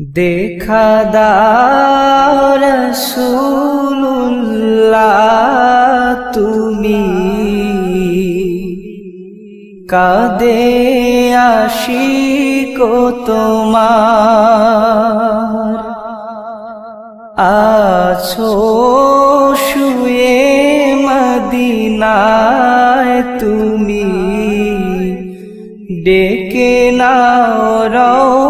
দেখা দাও রসুল্লাহ তুমি কাদে আশিক তোমার আছো শুয়ে মদিনায় তুমি ডেকে নাও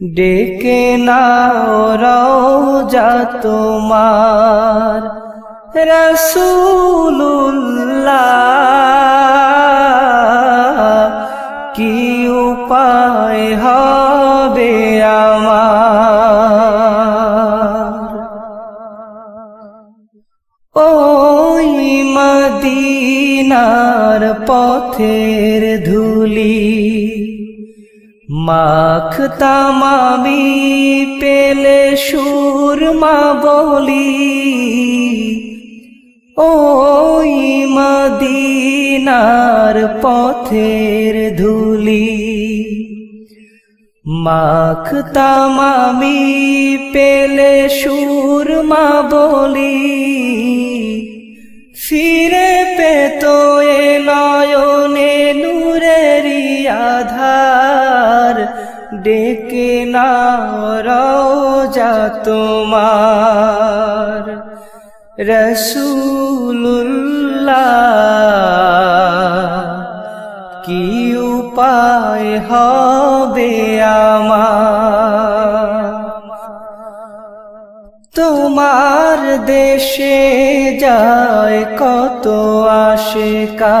ডেকে নাও রওজা তোমার রসুল্লাহ কি উপায় হবে আমার? ওই মদিনার পথের ধুলি মাখতাম আমি পেলে সুরমা বলি। ওই মদিনার পথের ধুলি। মাখতাম আমি পেলে সুরমা বলি। ডেকে না রওজা তোমার। রসুল্লাহ কি উপায় হবে তোমার দেশে যায় কত আশেকা?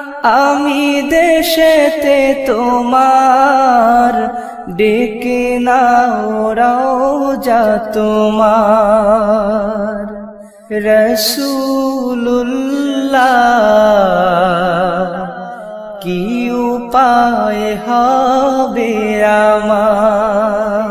আমি দেশেতে তোমার ডেকে না নাও রওজা তোমার। রসুল্লাহ কি উপায় হবে আমার?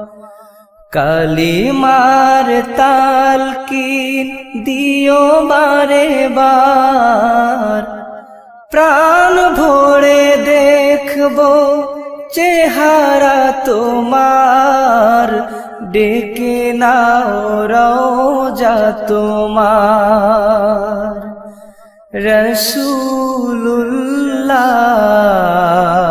কালিমার তাল কি দিও বারে বার। প্রাণ ভরে দেখব চেহারা তোমার। ডেকে নাও রওজা তোমার। রসুল্লাহ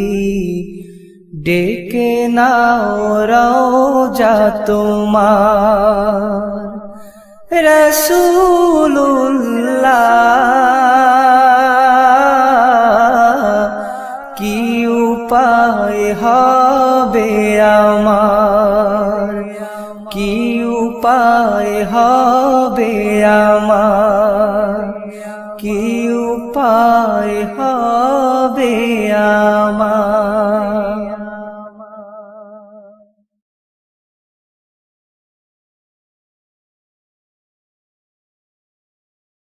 ডেকে নাও তোমার। রসুল্লাহ কি উপায় হবে আমার? কি উপায় হবে আমার? কি উপায় হবে